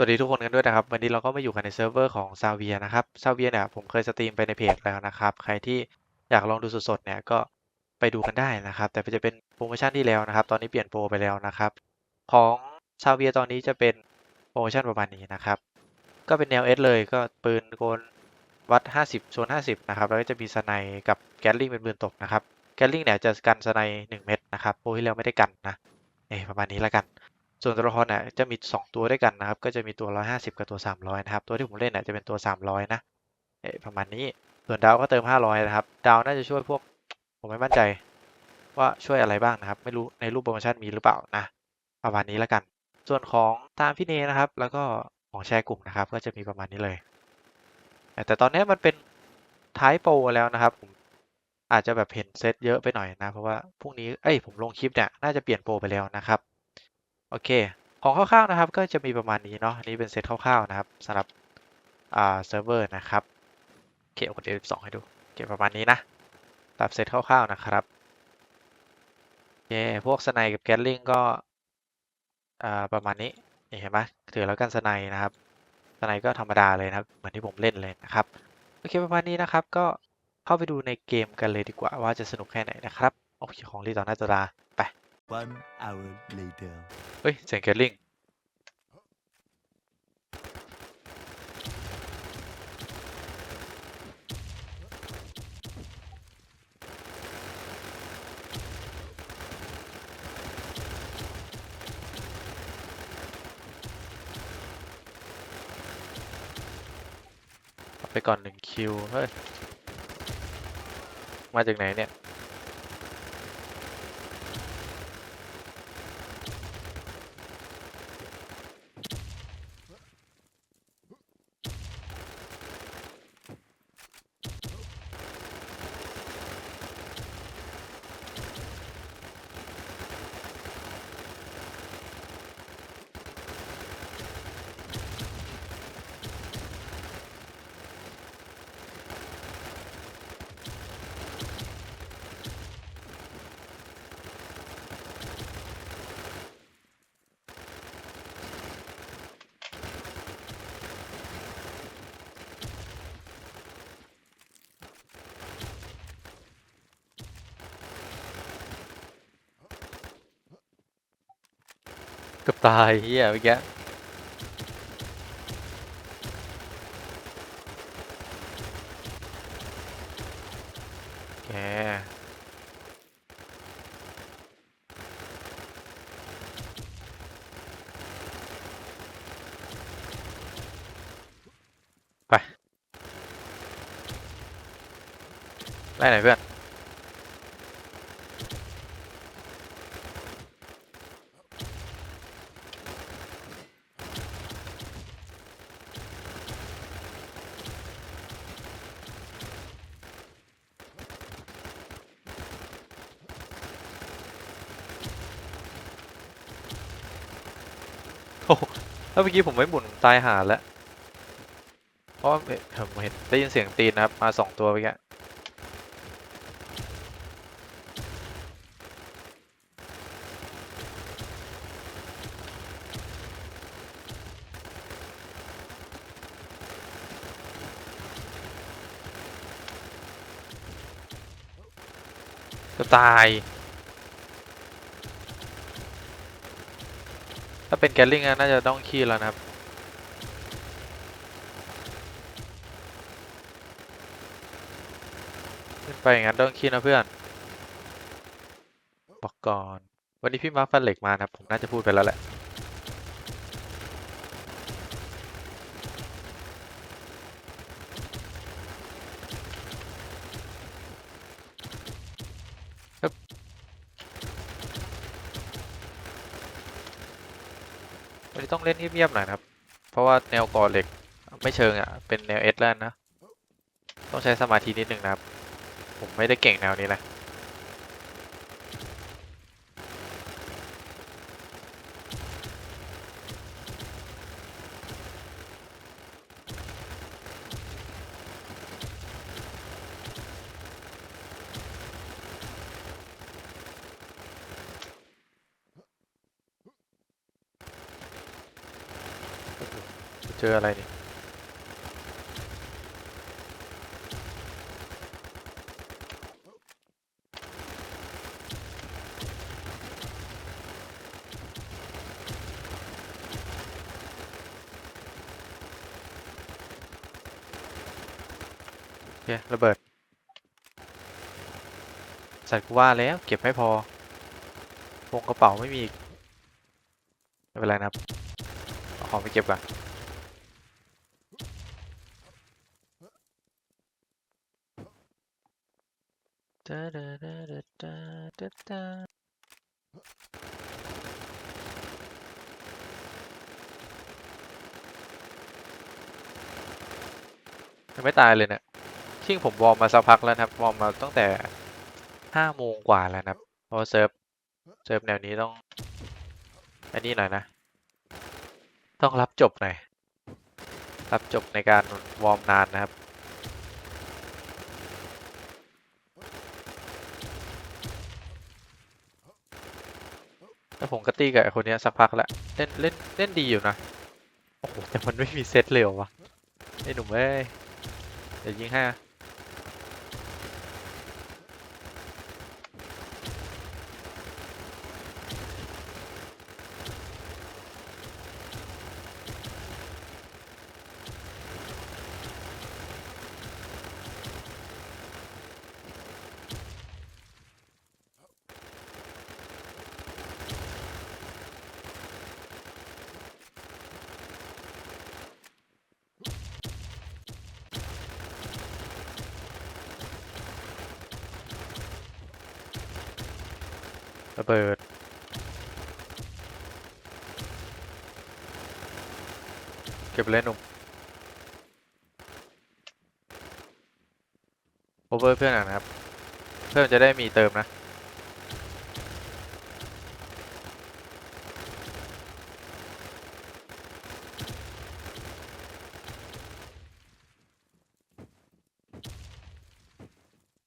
สวัสดีทุกคนกันด้วยนะครับ วันนี้เราก็มาอยู่กันในเซิร์ฟเวอร์ของซาเวียนะครับซาเวียเนี่ยผมเคยสตรีมไปในเพจแล้วนะครับ ใครที่อยากลองดูสดๆเนี่ยก็ไปดูกันได้นะครับ แต่จะเป็นโปรโมชั่นที่แล้วนะครับ ตอนนี้เปลี่ยนโปรไปแล้วนะครับ ของซาเวียตอนนี้จะเป็นโปรโมชั่นประมาณนี้นะครับ ก็เป็นแนวเอสเลยก็ปืนโกนวัด 50ชน50 นะครับ แล้วก็จะมีสไนกับแกลลิงเป็นปืนตกนะครับ แกลลิงเนี่ยจะกันสไน1เม็ดนะครับโปรที่แล้วไม่ได้กันนะเอะประมาณนี้แล้วกัน ส่วนตัวละครเนี่ยจะมี 2 ตัวด้วยกันนะครับ ก็จะมีตัว 150 กับตัว 300 นะครับ ตัวที่ผมเล่นเนี่ยจะเป็นตัว 300นะเอะประมาณนี้ ส่วนดาวก็เติม 500 นะครับ ดาวน่าจะช่วยพวก ผมไม่มั่นใจ ว่าช่วยอะไรบ้างนะครับ ไม่รู้ในรูปโปรโมชั่นมีหรือเปล่านะ ประมาณนี้แล้วกัน ส่วนของตามพี่เนนะครับ แล้วก็ของแชร์กลุ่มนะครับ ก็จะมีประมาณนี้เลย แต่ตอนนี้มันเป็นท้ายโปรแล้วนะครับ ผมอาจจะแบบเห็นเซตเยอะไปหน่อยนะ เพราะว่าพรุ่งนี้ เอ้ย ผมลงคลิปเนี่ย น่าจะเปลี่ยนโปรไปแล้วนะครับ โอเค ของคร่าวๆนะครับ ก็จะมีประมาณนี้เนาะอันนี้เป็นเซตคร่าวๆนะครับสำหรับอ่าเซิร์ฟเวอร์นะครับโอเคเอากด F12 ให้ดูโอเคประมาณนี้นะแบบเซตคร่าวๆนะครับโอเคพวกสไนกับแกลลิงก็อ่าประมาณนี้นี่เห็นไหมถือแล้วกันสไนนะครับสไนก็ธรรมดาเลยนะครับ เหมือนที่ผมเล่นเลยนะครับโอเคประมาณนี้นะครับ ก็เข้าไปดูในเกมกันเลยดีกว่าว่าจะสนุกแค่ไหนนะครับ โอเคของรีตอหน้าตาดา One hour later. เฮ้ยเสียงแกลลิงไปก่อนหนึ่งคิว เฮ้ย มาจากไหนเนี่ย กือบตายเฮียเมื่อกี้แกไปไล่ไหนเพื่อน ถ้าเมื่อกี้ผมไม่หมุนตายหาแล้วเพราะเอ๊ะผมเห็นได้ยินเสียงตีนนะครับ มาสองตัวเมื่อกี้ตาย ถ้า เป็นแกลลิงน่าจะต้องขี้แล้วนะครับ ขึ้นไปอย่างนั้นต้องขี้นะเพื่อนบอกก่อน วันนี้พี่มาฟันเหล็กมานะครับ ผมน่าจะพูดไปแล้วแหละ ต้องเล่นเงียบๆหน่อยครับ เพราะว่าแนวก่อเหล็กไม่เชิงอะ เป็นแนวเอสแลนนะ ต้องใช้สมาธินิดนึงนะครับ ผมไม่ได้เก่งแนวนี้นะ เจออะไรนี่โอเคระเบิด สัตว์กูว่าแล้ว เก็บไม่พอวงกระเป๋าไม่มีอีกไม่เป็นไรนะครับเอาของไปเก็บก่อน ดาดาดาดาดาดาดายังไม่ตายเลยเนี่ยชิ่งผมวอร์มมาสักพักแล้วนะครับ วอร์มมาตั้งแต่ห้าโมงกว่าแล้วนะครับ เพราะเซิร์ฟ เซิร์ฟแนวนี้ต้อง อันนี้หน่อยนะ ต้องรับจบหน่อย รับจบในการวอร์มนานนะครับ แล้วผมก็ตีกับไอ้คนนี้สักพักแล้วเล่นเล่นเล่นดีอยู่นะ โอ้โหแต่มันไม่มีเซตเลยวะไอ้หนุ่มเอ้ยเดี๋ยวยิงให้ ระเบิด เก็บเลยหนุ่มโอเวอร์เพื่อนอะนะครับ เพื่อนจะได้มีเติมนะ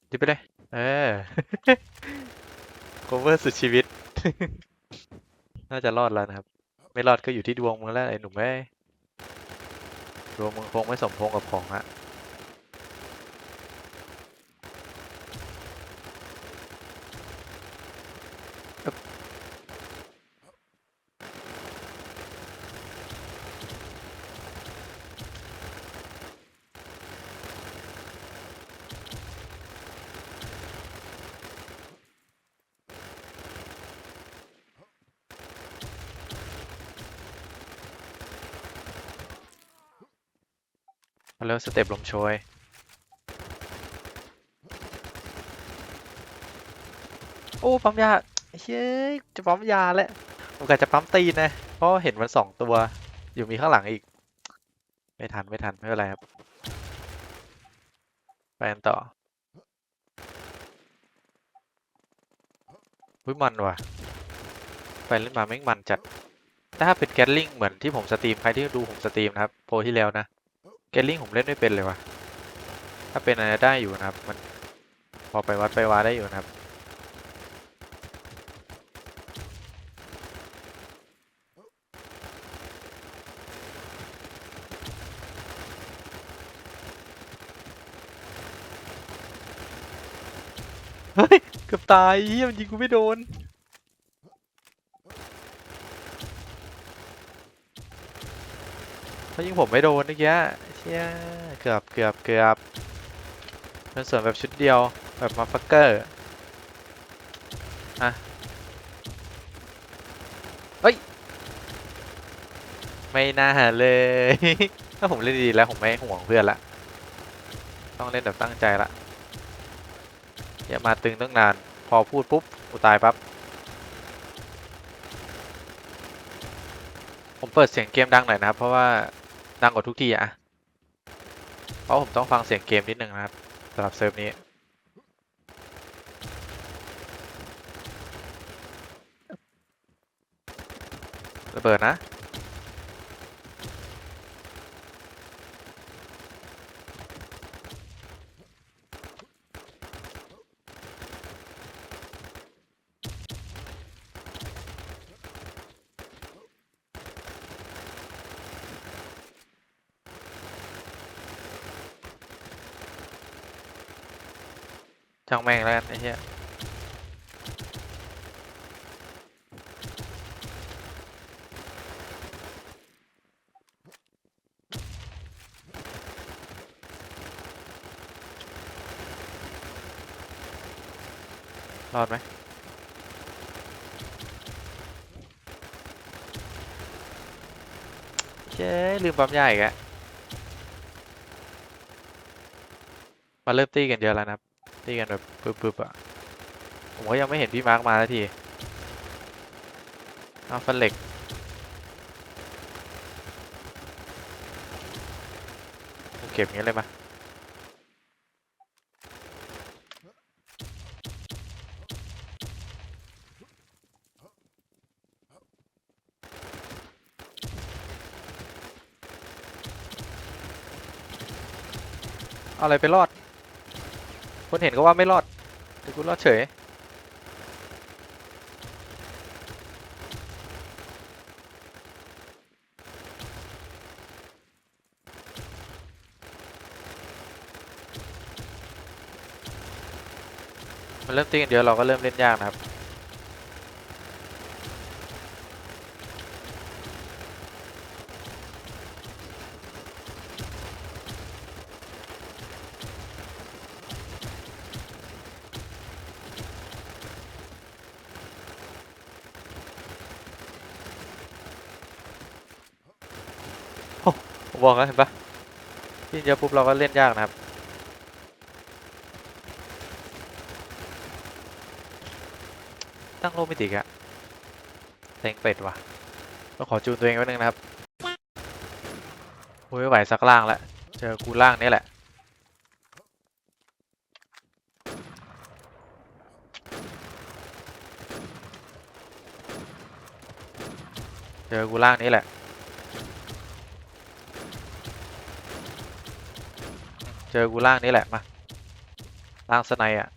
ดิไปเลยเออ เวอร์สุดชีวิต น่าจะรอดแล้วนะครับ ไม่รอดก็อยู่ที่ดวงมึงแล้วไอ้หนุ่มเอ้ดวงมึงคงไม่สมพงกับของฮะ มาเร็วสเต็ปลมโชยโอ้ปั๊มยาเฮ้ยจะปั๊มยาแล้วผมกะจะปั๊มตีนนะเพราะเห็นมันสองตัว อยู่มีข้างหลังอีก ไม่ทันไม่ทันไม่เป็นไรครับไปกันต่ออุ้ยมันว่ะไปเล่นมาแม่งมันจัดถ้าเป็นแกลลิงเหมือนที่ผมสตรีมใครที่ดูผมสตรีมนะครับโปรที่แล้วนะ แกลลิงผมเล่นไม่เป็นเลยวะถ้าเป็นอะไรได้อยู่นะครับ มันพอไปวัดไปวาได้อยู่นะครับ เฮ้ย เกือบตายเฮียมันยิงกูไม่โดนเขายิงผมไม่โดนเมื่อกี้ เชี่ยเกือบเกือบเกือบเป็นส่วนแบบชุดเดียว แบบมาฟักเกอร์อะเฮ้ย ไม่น่าเลย ถ้าผมเล่นดีแล้ว ผมไม่ห่วงเพื่อนละ ต้องเล่นแบบตั้งใจละอย่ามาตึงตั้งนาน พอพูดปุ๊บกูตายปั๊บ ผมเปิดเสียงเกมดังหน่อยนะครับ เพราะว่าดังกว่าทุกทีอะ เพราะผมต้องฟังเสียงเกมนิดนึงนะครับสำหรับเซิร์ฟนี้ ระเบิดนะ แม่งแล้วกันไอ้เหี้ยรอดไหมเจ๊ลืมปั๊มยาอีกะมาเริ่มตีกันเยอะแล้วนะครับ ตีกันแบบปึ๊บๆอะ ผมก็ยังไม่เห็นพี่มาร์กมาสักทีเอาฟันเหล็กเก็บงี้เลยมาอะไรไปรอด คนเห็นก็ว่าไม่รอดแต่กูรอดเฉย มันเริ่มตีกันเยอะเราก็เริ่มเล่นยากนะครับ ผมบอกแล้วเห็นปะที่เยอะปุ๊บเราก็เล่นยากนะครับ ตั้งโลมิติกอะเต็งเป็ดว่ะต้องขอจูนตัวเองไว้นึงนะครับโอ้ยไม่ไหวสักล่างแล้วเจอกูล่างนี่แหละเจอกูล่างนี้แหละ เจอกูล่างนี้แหละมาล่างสไนด์อะ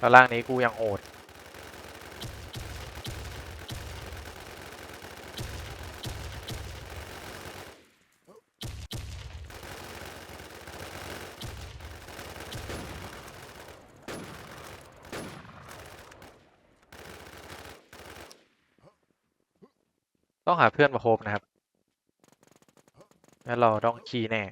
แล้วล่างนี้กูยังโอดต้องหาเพื่อนมาโคบนะครับงั้นเราต้องคีแน่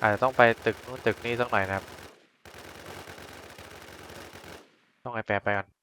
อาจจะต้องไปตึกนู้นตึกนี้สักหน่อยนะครับ ต้องไอแปรไปก่อน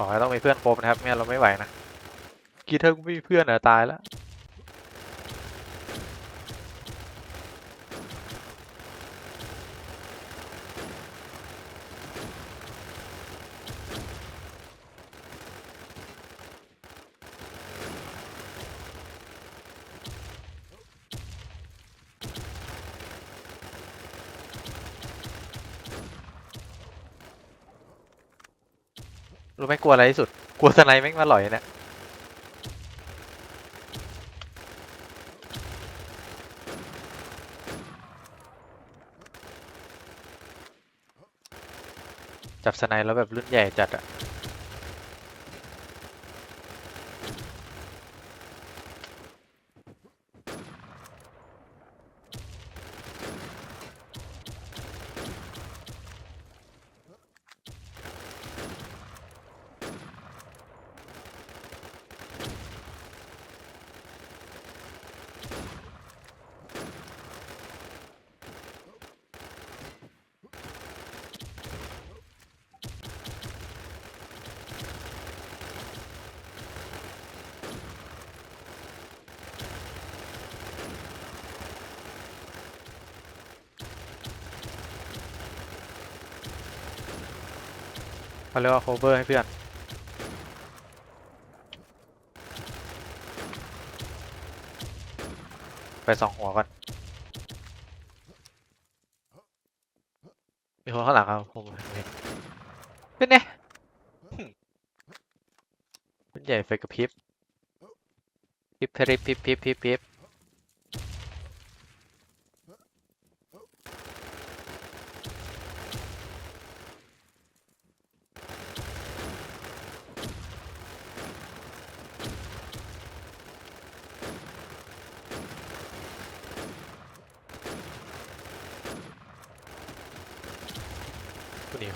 บอกว่าต้องมีเพื่อนครบนะครับไม่งั้นเราไม่ไหวนะกีเธอกูไม่มีเพื่อนเหรอตายแล้ว รู้ไหมกลัวอะไรที่สุด กลัวสไนแม่งมาหลอยเนี่ยจับสไนแล้วแบบรุ่นใหญ่จัดอะ เขาเรียกว่า cover ให้เพื่อนไปสองหัวก่อนมีคนข้างหลังครับผมเห็นเป็นไงหึเป็นใหญ่ไฟกระพริบพริบพริบพริบพริบพริบ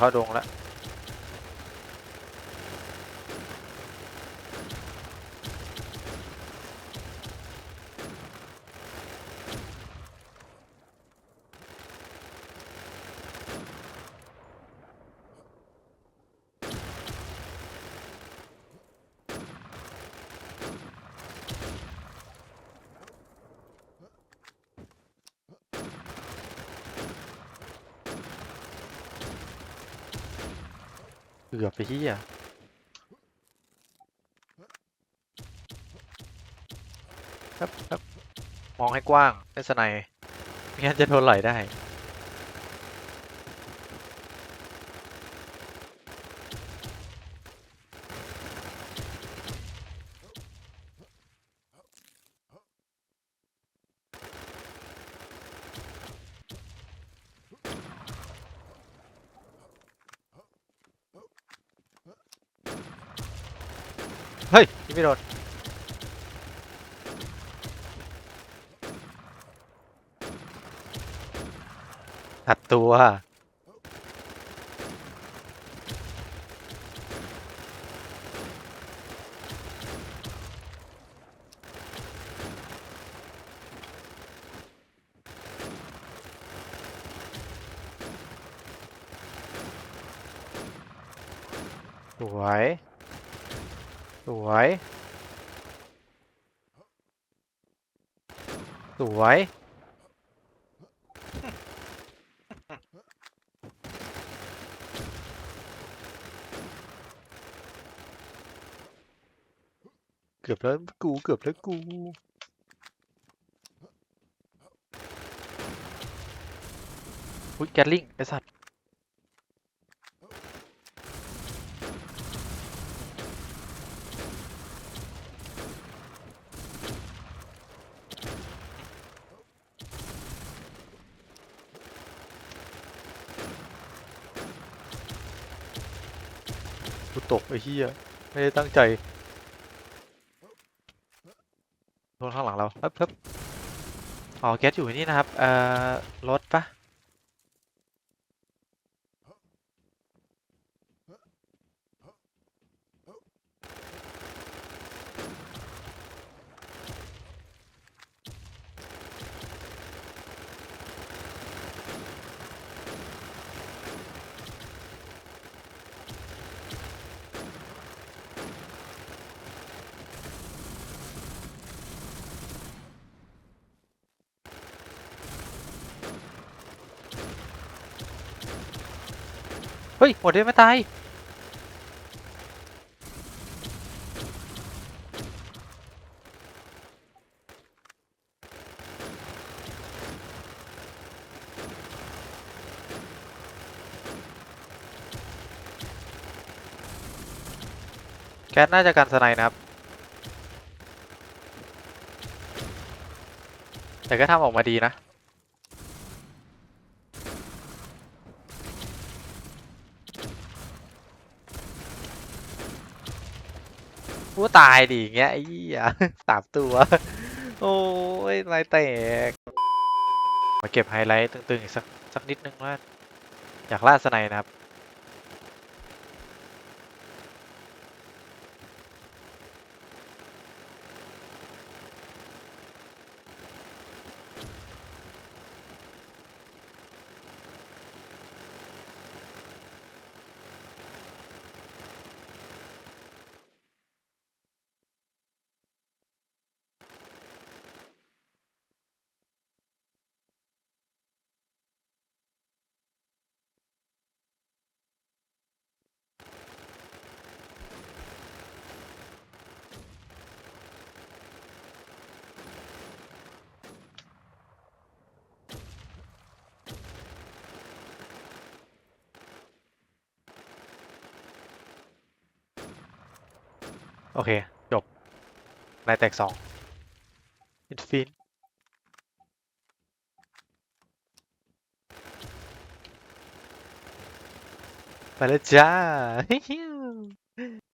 เข้าดงแล้ว กือบไปที่อะครับครับมองให้กว้างได้สไนไม่งั้นจะโดนไหลได้ เฮ้ยยิงไม่โดนอัดตัวสวย สวย สวย เกือบแล้วกู เกือบแล้วกูอุ้ยแกลลิงไอสัตว กูตกไอ้เหี้ยไม่ได้ตั้งใจโดนข้างหลังเราเพิ่บเพิ่บอ๋อแก๊สอยู่นี่นะครับ เอ่อ รถปะ ฮ้ยหมดเลยไม่ตายแก๊สน่าจะกันสไนนะครับ แต่ก็ทำออกมาดีนะ กูตายดิอย่างเงี้ยไอ้เหี้ยสามตัว โอ้ยลายแตก มาเก็บไฮไลท์ตึงๆอีกสักสักนิดนึงว่าอยากล่าสไนนะครับ โอเค จบ นายแตกสองอินฟินไปแล้วจ้า